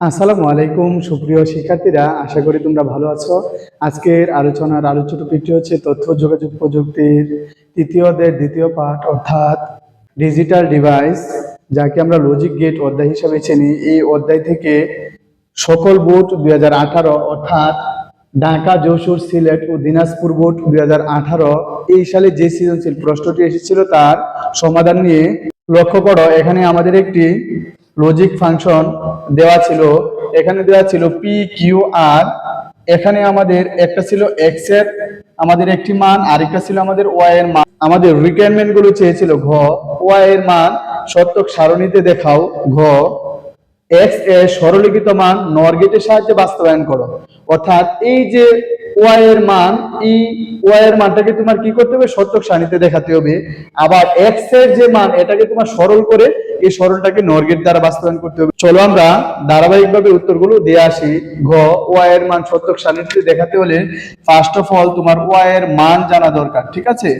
আসসালামু আলাইকুম, সুপ্রিয় শিক্ষার্থীরা, আশা করি তোমরা ভালো আছো। আজকের আলোচনার আলোচ্য টপিকটি হচ্ছে তথ্য, যোগাযোগ প্রযুক্তির তৃতীয় অধ্যায়ের দ্বিতীয় পাঠ, অর্থাৎ ডিজিটাল ডিভাইস, যাকে আমরা লজিক গেট অধ্যায় হিসাবে চিনি। এই অধ্যায় থেকে সকল বোর্ড দুই হাজার আঠারো, অর্থাৎ ঢাকা, যশোর, সিলেট ও দিনাজপুর বোর্ড দুই হাজার আঠারো, এই সালে যে সৃজনশীল প্রশ্নটি এসেছিল তার সমাধান নিয়ে লক্ষ্য করো। এখানে আমাদের একটি লজিক ফাংশন দেওয়া ছিল, এখানে দেওয়া ছিল পি কিউ আর এখানে আমাদের একটা ছিল এক্সের, আমাদের একটি মান, আরেকটা ছিল আমাদের ওয়াই এর মান। আমাদের রিকোয়ারমেন্টগুলো চেয়েছিল ঘ ওয়াই এর মান সত্যক সারণীতে দেখাও ঘ। এক্সের সরলীকৃত মান নর গেটের সাহায্যে বাস্তবায়ন করো। অর্থাৎ এই যে ওয়াই এর মান, এই ওয়াই এর মানটাকে তোমার কি করতে হবে? সত্যক সারণীতে দেখাতে হবে। আবার এক্সের যে মান, এটাকে তোমার সরল করে এই সরলটাকে নর গেট দ্বারা বাস্তবায়ন করতে হবে। চলো আমরা ধারাবাহিকভাবে উত্তরগুলো দিয়ে আসি। ঘ ওয়াই এর মান সত্যক সারণীতে দেখাতে হলে ফার্স্ট অফ অল তোমার ওয়াই এর মান জানা দরকার, ঠিক আছে?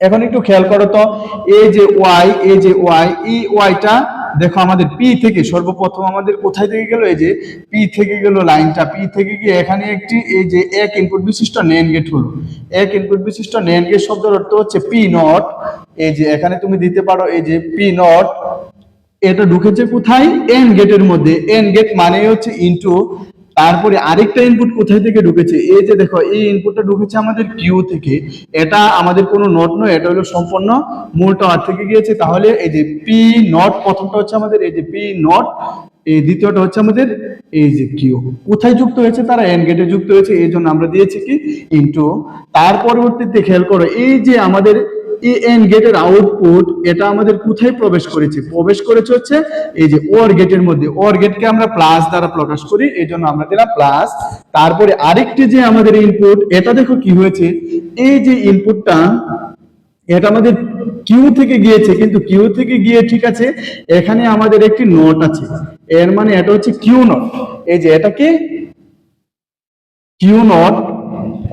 এখন একটু খেয়াল করো তো। এই যে ওয়াই এই যে ওয়াই এই ওয়াইটা দেখো আমাদের পি থেকে সর্বপ্রথম আমাদের কোথায় থেকে গেল? এই যে পি থেকে গেল লাইনটা। পি থেকে গিয়ে এখানে একটি এই যে এক ইনপুট বিশিষ্ট নেন গেট হলো। এক ইনপুট বিশিষ্ট নেন গেট শব্দের অর্থ হচ্ছে পি নট এই যে এখানে তুমি দিতে পারো এই যে পি নট এটা ঢুকেছে কোথায়? এন গেটের মধ্যে। এন গেট মানে হচ্ছে ইনটু তারপরে আরেকটা ইনপুট কোথায় থেকে ঢুকেছে? এই যে দেখো, এই ইনপুটটা ঢুকেছে আমাদের কিউ থেকে। এটা আমাদের কোনো নট নয়, এটা হলো সম্পূর্ণ মূল টাওয়ার থেকে গিয়েছে। তাহলে এই যে পি নট প্রথমটা হচ্ছে আমাদের এই যে পি নট এই দ্বিতীয়টা হচ্ছে আমাদের এই যে কিউ কোথায় যুক্ত হয়েছে তারা? এন গেটে যুক্ত হয়েছে, এই জন্য আমরা দিয়েছি কি? ইনটু তার পরবর্তীতে খেয়াল করো, এই যে আমাদের এন গেটের আউটপুট এটা আমাদের কোথায় প্রবেশ করেছে? প্রবেশ করেছে হচ্ছে এই যে ওর গেটের মধ্যে। ওর গেটকে আমরা প্লাস দ্বারা প্রকাশ করি, এই জন্য আমরা দিলাম প্লাস তারপরে আরেকটি যে আমাদের ইনপুট এটা দেখো কি হয়েছে? এই যে ইনপুটটা এটা আমাদের কিউ থেকে গিয়েছে, কিন্তু কিউ থেকে গিয়ে ঠিক আছে, এখানে আমাদের একটি নোট আছে। এর মানে এটা হচ্ছে কিউ নোট এই যে এটাকে কিউ নট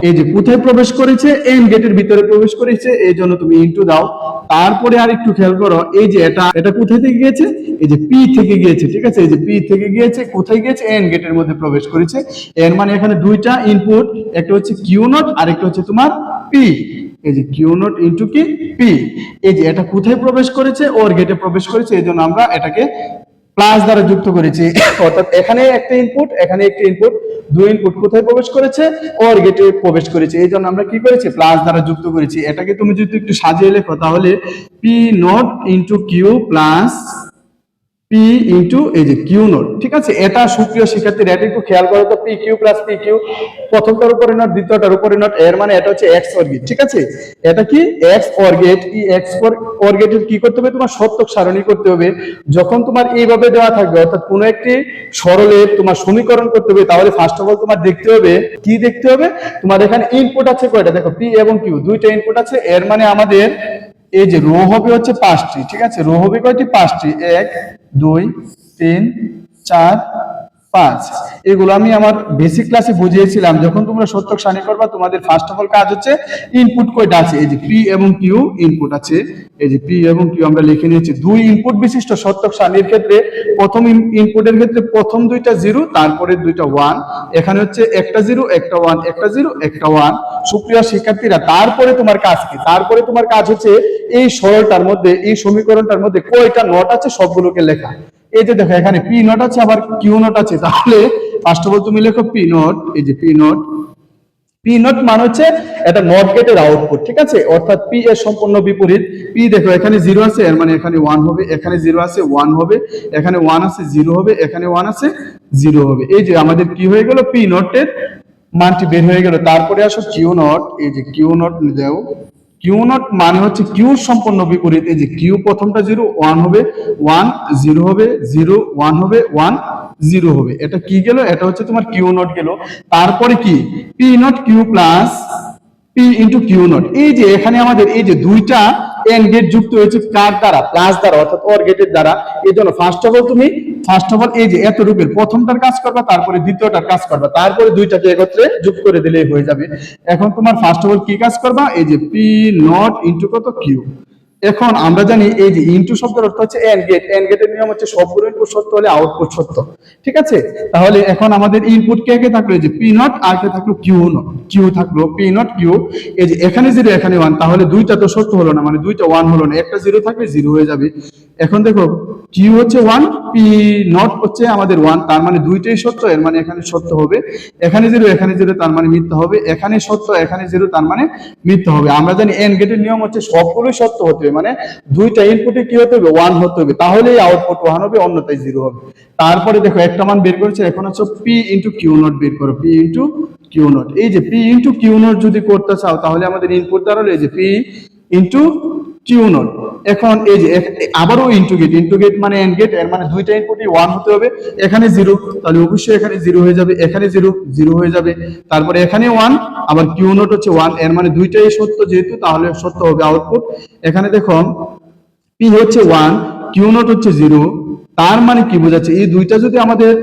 এই যে কোথায় প্রবেশ করেছে? এন গেটের ভিতরে প্রবেশ করেছে। এই জন্য তুমি ইনটু দাও। তারপরে আর একটু খেয়াল করো, এই যে এটা এটা কোথায় থেকে গিয়েছে? এই যে পি থেকে গিয়েছে, ঠিক আছে? এই যে পি থেকে গিয়েছে, কোথায় গিয়েছে? এন গেটের মধ্যে প্রবেশ করেছে। এর মানে এখানে দুইটা ইনপুট একটা হচ্ছে কিউ নট আর একটা হচ্ছে তোমার পি এই যে কিউ নট ইনটু কি? পি এই যে এটা কোথায় প্রবেশ করেছে? ওর গেটে প্রবেশ করেছে। এই জন্য আমরা এটাকে প্লাস দ্বারা যুক্ত করেছি। অর্থাৎ এখানে একটা ইনপুট এখানে একটি ইনপুট দুই ইনপুট কোথায় প্রবেশ করেছে? ওর গেটে প্রবেশ করেছে। এই জন্য আমরা কি করেছি? প্লাস দ্বারা যুক্ত করেছি। এটাকে তুমি যদি একটু সাজিয়ে লেখো, তাহলে p not into q plus p into এই যে কিউ নোট ঠিক আছে? এটা সুপ্রিয় শিক্ষার্থীরা, এটা একটু খেয়াল করো তো p q plus p q প্রথমটার উপরে নোট দ্বিতীয়টার উপরে নোট এর মানে এটা হচ্ছে এক্স অর্গেট ঠিক আছে? এটা কি? এক্স অর্গেট ই এক্স অর্গেটের কি করতে হবে? তোমার সত্যক সারণী করতে হবে। যখন তোমার এইভাবে দেওয়া থাকবে, অর্থাৎ কোনো একটি সরলের তোমার সমীকরণ করতে হবে, তাহলে ফার্স্ট অফ অল তোমার দেখতে হবে, কি দেখতে হবে? তোমার এখানে ইনপুট আছে কয়টা? দেখো পি এবং কিউ দুইটা ইনপুট আছে, এর মানে আমাদের এই যে রো হবে হচ্ছে পাঁচটি, ঠিক আছে? রো হবে কয়টি? পাঁচটি। এক, দুই, তিন, চার পাঁচ এগুলো আমি আমার বেসিক ক্লাসে বুঝিয়েছিলাম। যখন তোমরা সত্যক সারণী করবা, তোমাদের ফার্স্ট অফ অল কাজ হচ্ছে ইনপুট কয়টা আছে। এই যে পি এবং কিউ ইনপুট আছে। এই যে পি এবং কিউ আমরা লিখে নিয়েছি। দুই ইনপুট বিশিষ্ট সত্যক সারণীর ক্ষেত্রে প্রথম ইনপুটের ক্ষেত্রে প্রথম দুইটা জিরো তারপরে দুইটা ওয়ান এখানে হচ্ছে একটা জিরো একটা ওয়ান একটা জিরো একটা ওয়ান সুপ্রিয় শিক্ষার্থীরা, তারপরে তোমার কাজ কি? তারপরে তোমার কাজ হচ্ছে এই সরলটার মধ্যে, এই সমীকরণটার মধ্যে কয়টা নট আছে সবগুলোকে লেখা। এই যে দেখো, এখানে পি নোট আছে, আবার কিউ নোট আছে। তাহলে ফার্স্ট অফ অল তুমি লেখো পি নোট এই যে পি নোট পি নোট মানে হচ্ছে এটা নট গেটের আউটপুট ঠিক আছে? অর্থাৎ পি এর সম্পূর্ণ বিপরীত। পি দেখো, এখানে জিরো আছে, এর মানে এখানে ওয়ান হবে, এখানে জিরো আছে ওয়ান হবে, এখানে ওয়ান আছে জিরো হবে, এখানে ওয়ান আছে জিরো হবে। এই যে আমাদের কি হয়ে গেল? পি নোটের মানটি বের হয়ে গেল। তারপরে আসো কিউ নট এই যে কিউ নট দাও। কিউ নট মানে হচ্ছে কিউ সম্পূর্ণ বিপরীত। এই যে কিউ প্রথমটা জিরো ওয়ান হবে ওয়ান জিরো হবে জিরো ওয়ান হবে ওয়ান জিরো হবে। এটা কি গেল? এটা হচ্ছে তোমার কিউ নট গেল। তারপরে কি? P not q plus p into q not এই যে এখানে আমাদের এই যে দুইটা এন গেট যুক্ত হয়েছে কার দ্বারা? প্লাস দ্বারা, অর্থাৎ অর গেটের দ্বারা। এই জন্য ফার্স্ট অফ অল তুমি ফার্স্ট অফ অল এই যে এত রূপের প্রথমটার কাজ করবা, তারপরে দ্বিতীয়টার কাজ করবা, তারপরে দুইটাকে একত্রে যুক্ত করে দিলেই হয়ে যাবে। এখন তোমার ফার্স্ট অফ অল কি কাজ করবা? এই যে পি নট ইন্টু কত? কিউ এখন আমরা জানি এই যে ইনটু শব্দের অর্থ হচ্ছে এন্ড গেট এন্ড গেটের নিয়ম হচ্ছে সবগুলো ইনপুট সত্য হলে আউটপুট সত্য, ঠিক আছে? তাহলে এখন আমাদের ইনপুট কে কে থাকল? যে পি নট আর কে থাকল? কিউ নট কিউ থাকল পি নট কিউ এই যে এখানে জিরো এখানে ওয়ান তাহলে দুইটা তো সত্য হলো না মানে দুইটা ওয়ান হলো না, একটা জিরো থাকলে জিরো হয়ে যাবে। এখন দেখো কিউ হচ্ছে ওয়ান পি নট হচ্ছে আমাদের ওয়ান তার মানে দুইটাই সত্য, এর মানে এখানে সত্য হবে। এখানে জিরো এখানে জিরো তার মানে মিথ্যা হবে। এখানে সত্য, এখানে জিরো তার মানে মিথ্যা হবে। আমরা জানি এন গেটের নিয়ম হচ্ছে সবগুলোই সত্য হতে মানে দুইটা ইনপুটে কি হতে হবে? ওয়ান হতে হবে। তাহলেই আউটপুট ওয়ান হবে অন্যটাই জিরো হবে। তারপরে দেখো, একটা মান বের করেছে, এখন হচ্ছে পি ইন্টু কিউ নট বের করো পি ইন্টু কিউ নট এই যে পি ইন্টু কিউ নট যদি করতে চাও, তাহলে আমাদের ইনপুট দাঁড়াল এই যে পি ইন্টু কিউ নট এখন এই যে আবারও ইন্টু গেট ইন্টু গেট মানে এন্ড গেট, এর মানে দুইটা ইনপুটই ওয়ান হতে হবে। এখানে জিরো তাহলে অবশ্যই এখানে জিরো হয়ে যাবে, এখানে জিরো জিরো হয়ে যাবে। তারপরে এখানে ওয়ান আবার কিউ নট হচ্ছে ওয়ানের মানে দুইটাই সত্য যেহেতু, তাহলে সত্য হবে আউটপুট এখানে দেখো পি হচ্ছে ওয়ান কিউ নট হচ্ছে জিরো তার মানে কি বোঝাচ্ছে? এই দুইটা যদি আমাদের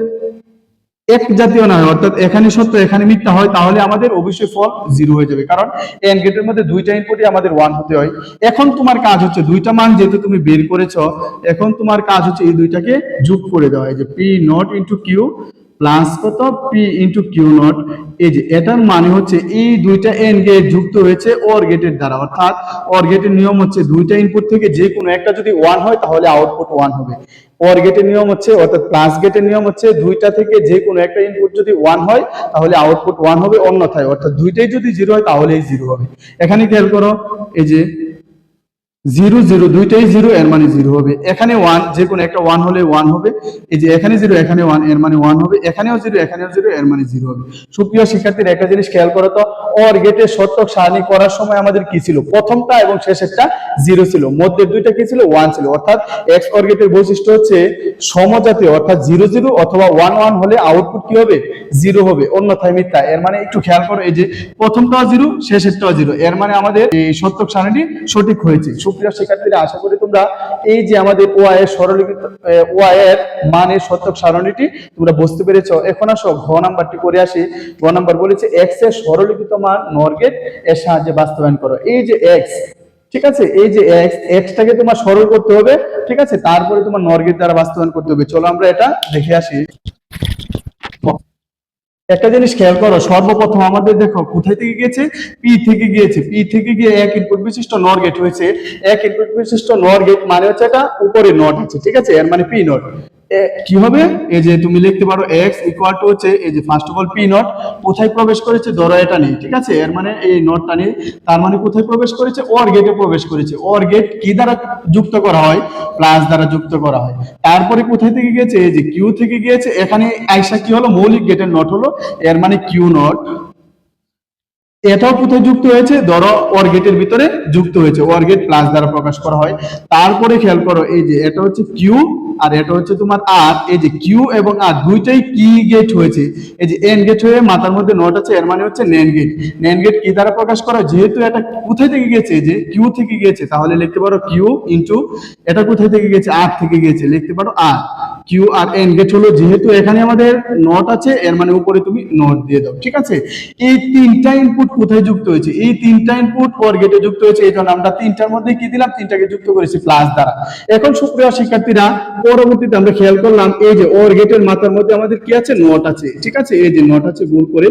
এক জাতীয় না হয় অর্থাৎ এখানে সত্য, এখানে মিথ্যা হয়, তাহলে আমাদের অবশ্যই ফল জিরো হয়ে যাবে। কারণ এন গেটের মধ্যে দুইটা ইনপুটই আমাদের ওয়ান হতে হয়। এখন তোমার কাজ হচ্ছে দুইটা মান যেহেতু তুমি বের করেছ, এখন তোমার কাজ হচ্ছে এই দুইটাকে যোগ করে দেওয়া। এই যে P not into Q plus কত? পি ইন্টু কিউ নট এই যে এটার মানে হচ্ছে এই দুইটা এন গেট যুক্ত হয়েছে অর গেটের দ্বারা। অর্থাৎ অর গেটের নিয়ম হচ্ছে দুইটা ইনপুট থেকে যে কোনো একটা যদি ওয়ান হয়, তাহলে আউটপুট ওয়ান হবে। অর গেটের নিয়ম হচ্ছে, অর্থাৎ প্লাস গেটের নিয়ম হচ্ছে দুইটা থেকে যে কোনো একটা ইনপুট যদি ওয়ান হয়, তাহলে আউটপুট ওয়ান হবে। অন্যথায়, অর্থাৎ দুইটাই যদি জিরো হয়, তাহলেই জিরো হবে। এখানে খেয়াল করো, এই যে জিরো জিরো দুইটাই জিরো, এর মানে জিরো হবে। এখানে ওয়ান যে কোনো একটা ওয়ান হলে ওয়ান হবে। এই যে এখানে জিরো, এখানে ওয়ানের মানে ওয়ান হবে। এখানেও জিরো এখানেও জিরো, এর মানে জিরো হবে। সুপ্রিয় শিক্ষার্থীর, একটা জিনিস খেয়াল করো তো অর গেটে সত্যক সারণী করার সময় আমাদের কি ছিল? প্রথমটা এবং শেষেরটা জিরো ছিল। মধ্যের দুইটা কি ছিল? ওয়ান ছিল। অর্থাৎ এক্স অর গেটের বৈশিষ্ট্য হচ্ছে সমজাতীয়, অর্থাৎ জিরো জিরো অথবা ওয়ান ওয়ান হলে আউটপুট কি হবে? জিরো হবে। অন্যথায় মিথ্যা। এর মানে একটু খেয়াল করো, এই যে প্রথমটাও জিরো, শেষেরটাও জিরো। এর মানে আমাদের এই সত্যক সারণীটি সঠিক হয়েছে। সুপ্রিয় শিক্ষার্থীরা, আশা করি তোমরা এই যে আমাদের ওয়া এর সরলীকৃত ওয়া এর মানের সত্যক সারণীটি তোমরা বুঝতে পেরেছ। এখন আসো, ঘ নাম্বারটি করে আসি। ঘ নাম্বার বলেছে এক্সের সরলীকৃত মান নর গেট, এর সাহায্যে বাস্তবায়ন করো। এই যে এক্স ঠিক আছে? এই যে এক্স এক্সটাকে তোমার সরল করতে হবে, ঠিক আছে? তারপরে তোমার নর গেট দ্বারা বাস্তবায়ন করতে হবে। চলো আমরা এটা দেখে আসি। একটা জিনিস খেয়াল করো, সর্বপ্রথম আমাদের দেখো কোথায় থেকে গিয়েছে? পি থেকে গিয়েছে। পি থেকে গিয়ে এক ইনপুট বিশিষ্ট নর গেট হয়েছে। এক ইনপুট বিশিষ্ট নর গেট মানে হচ্ছে এটা উপরে নট আছে, ঠিক আছে? এর মানে পি নট কি হবে? এই যে তুমি লিখতে পারো এক্স ইকুয়াল টু হচ্ছে, এই যে first of all P not কোথায় প্রবেশ করেছে? ধরো এটা নেই ঠিক আছে? এর মানে এই নটটা নেই তার মানে কোথায় প্রবেশ করেছে? অর গেটে প্রবেশ করেছে। অর গেট কি দ্বারা যুক্ত করা হয়? প্লাস দ্বারা যুক্ত করা হয়। তারপরে কোথায় থেকে গিয়েছে? এই যে কিউ থেকে গিয়েছে। এখানে আইসা কি হলো? মৌলিক গেটের নট হলো। এর মানে কিউ নট এটাও কোথায় যুক্ত হয়েছে? ধরো ওর গেটের ভিতরে যুক্ত হয়েছে। ওর গেট প্লাস দ্বারা প্রকাশ করা হয়। তারপরে খেয়াল করো, এই যে এটা হচ্ছে কিউ আর এটা হচ্ছে তোমার আর এই যে কিউ এবং আর দুইটাই কি গেট হয়েছে? এই যে এন গেট হয়ে মাথার মধ্যে নোট আছে, এর মানে হচ্ছে নেন গেট নেন গেট কি দ্বারা প্রকাশ করা? যেহেতু এটা কোথায় থেকে গেছে? যে কিউ থেকে গেছে। তাহলে লিখতে পারো কিউ ইন্টু এটা কোথায় থেকে গেছে? আর থেকে গেছে। লিখতে পারো আর কিউ আর এন গেট হলো যেহেতু এখানে আমাদের নট আছে, এর মানে উপরে তুমি নট দিয়ে দাও, ঠিক আছে? এই তিনটা ইনপুট কোথায় যুক্ত হয়েছে? এই তিনটা ইনপুট ওর গেটে যুক্ত হয়েছে, এই জন্য আমরা তিনটার মধ্যে কি দিলাম? তিনটাকে যুক্ত করেছি প্লাস দ্বারা। এখন সুপ্রিয় শিক্ষার্থীরা, পরবর্তীতে আমরা খেয়াল করলাম, এই যে ওর গেটের মাথার মধ্যে আমাদের কি আছে? নট আছে, ঠিক আছে? এই যে নট আছে, ভুল করে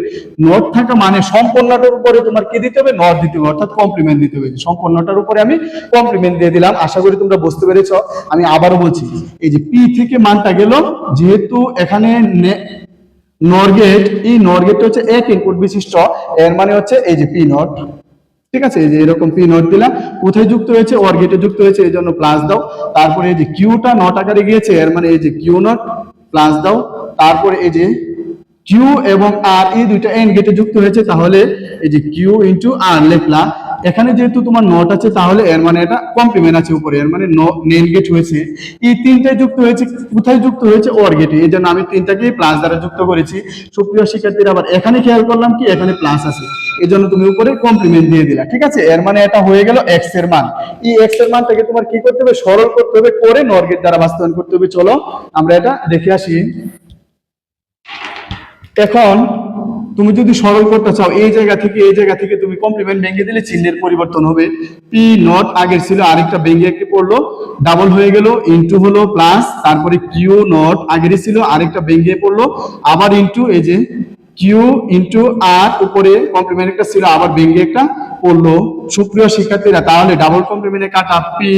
নট থাকা মানে সম্পূর্ণটার উপরে তোমার কি দিতে হবে? নট দিতে হবে, অর্থাৎ কমপ্লিমেন্ট দিতে হবে। সম্পূর্ণটার উপরে আমি কমপ্লিমেন্ট দিয়ে দিলাম। আশা করি তোমরা বুঝতে পেরেছ। আমি আবারও বলছি, এই যে পি থেকে মানটা গেল। যেহেতু এখানে নরগেট এই হচ্ছে এক ইনপুট বিশিষ্ট। এর মানে হচ্ছে এই যে পি নট ঠিক আছে? এই যে এরকম পি নোট দিলাম। কোথায় যুক্ত হয়েছে? ওর গেটে যুক্ত হয়েছে, এই জন্য প্লাস দাও। তারপরে এই যে কিউটা নট আকারে গিয়েছে, এর মানে এই যে কিউ নট প্লাস দাও। তারপরে এই যে কিউ এবং আর এই দুইটা এন গেটে যুক্ত হয়েছে, তাহলে এই যে কিউ ইন্টু আর লিখলা এখানে যেহেতু তোমার নট আছে, তাহলে এর মানে এটা কমপ্লিমেন্ট আছে উপরে। এর মানে নেন গেট হয়েছে। এই তিনটায় যুক্ত হয়েছে, কোথায় যুক্ত হয়েছে? ওর গেটে এই জন্য আমি তিনটাকে প্লাস দ্বারা যুক্ত করেছি। সুপ্রিয় শিক্ষার্থীরা, আবার এখানে খেয়াল করলাম কি? এখানে প্লাস আছে। এই জন্য তুমি উপরে কমপ্লিমেন্ট দিয়ে দিলা, ঠিক আছে? এর মানে এটা হয়ে গেল এক্সের মান। এই এক্সের মানটাকে তোমার কি করতে হবে? সরল করতে হবে, করে নর্গেট দ্বারা বাস্তবায়ন করতে হবে। চলো, আমরা এটা দেখে আসি। এখন তুমি যদি সরল করতে চাও, এই জায়গা থেকে, এই জায়গা থেকে তুমি কমপ্লিমেন্ট ভেঙে দিলে চিহ্নের পরিবর্তন হবে। পি নট আগের ছিল, আরেকটা ভেঙে একটি পড়ল ডাবল হয়ে গেল ইনটু হলো প্লাস তারপরে কিউ নট আগেরই ছিল, আরেকটা ভেঙে পড়ল, আবার ইনটু এই যে কিউ ইনটু আর উপরে কমপ্লিমেন্ট একটা ছিল, আবার ভেঙে একটা পড়ল। সুপ্রিয় শিক্ষার্থীরা, তাহলে ডাবল কমপ্লিমেন্টে কাটা পি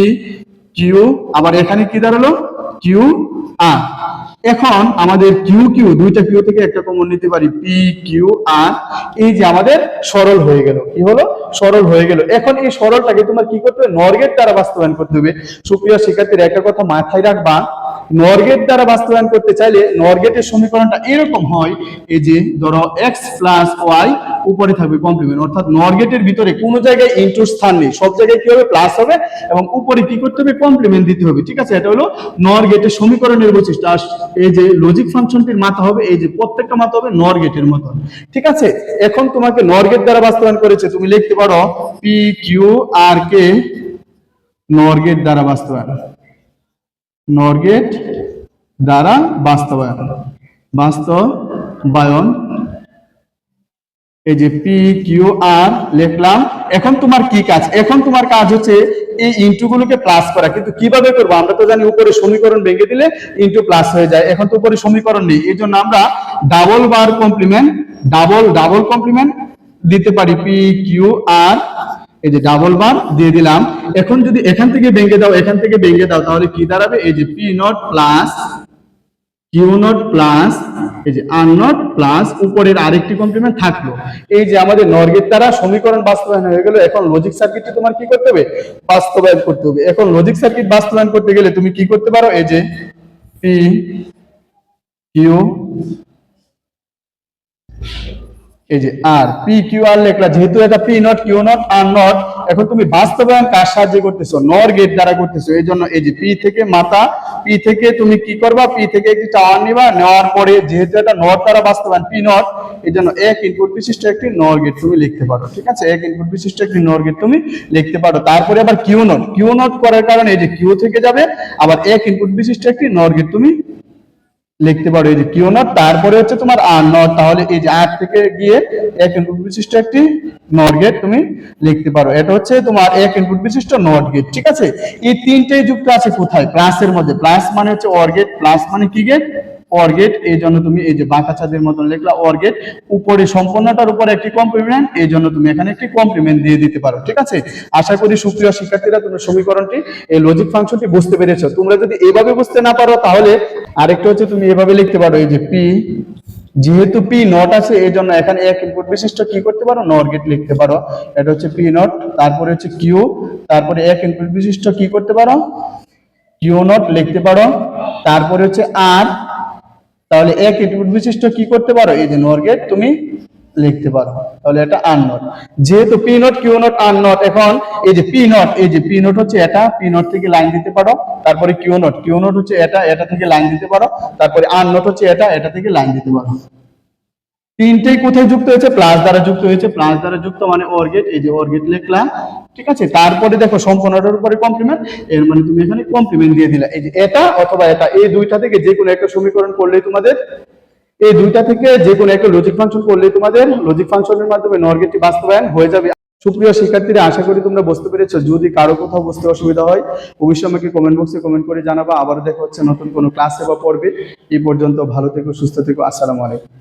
কিউ আবার এখানে কি দাঁড়াল? কিউ আর এখন আমাদের কিউ কিউ দুইটা কিউ থেকে একটা কমন নিতে পারি পি কিউ আর এই যে আমাদের সরল হয়ে গেল। কি হলো? সরল হয়ে গেল। এখন এই সরলটাকে তোমার কি করতে হবে? নরগেট দ্বারা বাস্তবায়ন করতে হবে। সুপ্রিয় শিক্ষার্থীরা, একটা কথা মাথায় রাখবা নরগেট দ্বারা বাস্তবায়ন করতে চাইলে নরগেটের সমীকরণটা এরকম হয়, এই যে ধরো এক্স প্লাস ওয়াই উপরে থাকবে কমপ্লিমেন্ট অর্থাৎ নরগেটের ভিতরে কোনো জায়গায় ইনটুর স্থান নেই, সব জায়গায় কি হবে? প্লাস হবে, এবং উপরে কি করতে হবে? কমপ্লিমেন্ট দিতে হবে, ঠিক আছে? এটা হলো নর গেটের সমীকরণের বৈশিষ্ট্য। আর এই যে লজিক ফাংশনটির মাথা হবে, এই যে প্রত্যেকটা মাথা হবে নর গেটের মতন ঠিক আছে? এখন তোমাকে নর গেট দ্বারা বাস্তবায়ন করেছে, তুমি লিখতে পারো পি কিউ আর কে নর গেট দ্বারা বাস্তবায়ন। নর গেট দ্বারা বাস্তবায়ন। বাস্তবায়ন। এই যে পি কিউ আর লিখলাম, এখন তোমার কি কাজ? এখন তোমার কাজ হচ্ছে এই ইনটু গুলোকে প্লাস করা। কিন্তু কীভাবে করব? আমরা তো জানি উপরে সমীকরণ ভেঙে দিলে ইন্টু প্লাস হয়ে যায়। এখন তো উপরে সমীকরণ নেই। এই জন্য আমরা double bar complement double double complement দিতে পারি পি কিউ আর এই যে ডাবল বার দিয়ে দিলাম। এখন যদি এখান থেকে ভেঙে দাও, এখান থেকে ভেঙে দাও, তাহলে কি দাঁড়াবে? এই যে P not plus Q not plus এই যে আর নট প্লাস উপরের আরেকটি কমপ্লিমেন্ট থাকল। এই যে আমাদের নর্গের দ্বারা সমীকরণ বাস্তবায়ন হয়ে গেল। এখন লজিক সার্কিটটি তোমার কি করতে হবে? বাস্তবায়ন করতে হবে। এখন লজিক সার্কিট বাস্তবায়ন করতে গেলে তুমি কি করতে পারো? এই যে পি কিউ এই যে আর পি কিউ আর লেখলা, যেহেতু এটা P not Q not R not এখন তুমি বাস্তবায়ন কার সাহায্যে করতেছো? নর গেট দ্বারা করতেছো। এই জন্য এই যে পি থেকে মাথা পি থেকে তুমি কি করবা? পি থেকে একটি টাওয়ার নিবা, নেওয়ার পরে যেহেতু এটা নট দ্বারা বাস্তবায়ন পি নট এই জন্য এক ইনপুট বিশিষ্ট একটি নর গেট তুমি লিখতে পারো, ঠিক আছে? এক ইনপুট বিশিষ্ট একটি নর গেট তুমি লিখতে পারো। তারপরে আবার কিউ নট কিউ নট করার কারণে এই যে কিউ থেকে যাবে, আবার এক ইনপুট বিশিষ্ট একটি নর গেট তুমি লিখতে পারো, এই যে কিউ নট, তারপরে হচ্ছে তোমার আর নট, তাহলে এই যে আট থেকে গিয়ে এক ইনপুট বিশিষ্ট একটি নট গেট তুমি লিখতে পারো। এটা হচ্ছে তোমার এক ইনপুট বিশিষ্ট নট গেট ঠিক আছে? এই তিনটেই যুক্ত আছে কোথায়? প্লাসের মধ্যে প্লাস মানে হচ্ছে অর গেট প্লাস মানে কি গেট অর গেট এই জন্য তুমি এই যে বাঁকা চাঁদের মতন লিখলা অর গেট উপরে সম্পূর্ণটার উপরে একটি কমপ্লিমেন্ট এই জন্য তুমি এখানে একটি কমপ্লিমেন্ট দিয়ে দিতে পারো, ঠিক আছে? আশা করি সুপ্রিয় শিক্ষার্থীরা তুমি সমীকরণটি, এই লজিক ফাংশনটি বুঝতে পেরেছ। তোমরা যদি এভাবে বুঝতে না পারো, তাহলে আরেকটা হচ্ছে তুমি এভাবে লিখতে পারো, এই যে পি যেহেতু পি নট আছে, এই জন্য এখানে এক ইনপুট বিশিষ্ট কি করতে পারো? নর গেট লিখতে পারো। এটা হচ্ছে পি নট তারপরে হচ্ছে কিউ তারপরে এক ইনপুট বিশিষ্ট কি করতে পারো? কিউ নট লিখতে পারো। তারপরে হচ্ছে আর তাহলে এক ইনপুট বিশিষ্ট কি করতে পারো? এই যে নোর গেট তুমি লিখতে পারো। তাহলে এটা আর নট যেহেতু P not Q not R not এখন এই যে পি নট এই যে পি নট হচ্ছে এটা পি নট থেকে লাইন দিতে পারো। তারপরে কিউ নট কিউ নট হচ্ছে এটা এটা থেকে লাইন দিতে পারো। তারপরে আর নট হচ্ছে এটা এটা থেকে লাইন দিতে পারো। তিনটেই কোথায় যুক্ত হয়েছে? প্লাস দ্বারা যুক্ত হয়েছে। প্লাস দ্বারা যুক্ত মানে গেট এই যে গেট লিখলাম। ঠিক আছে? তারপরে দেখো সম্পূর্ণটার উপরে কমপ্লিমেন্ট এর মানে তুমি এখানে কমপ্লিমেন্ট দিয়ে দিলা। এই যে এটা অথবা এটা, এই দুইটা থেকে যে কোনো একটা সমীকরণ করলেই তোমাদের, এই দুইটা থেকে যে কোনো একটা লজিক ফাংশন করলেই তোমাদের লজিক ফাংশনের মাধ্যমে নর গেটটি বাস্তবায়ন হয়ে যাবে। সুপ্রিয় শিক্ষার্থীরা, আশা করি তোমরা বুঝতে পেরেছ। যদি কারও কোথাও বুঝতে অসুবিধা হয়, অবশ্যই আমাকে কমেন্ট বক্সে কমেন্ট করে জানাবা। আবার দেখা হচ্ছে নতুন কোনো ক্লাসে বা পর্বে। এই পর্যন্ত ভালো থেকো, সুস্থ থেকো। আসসালামু আলাইকুম।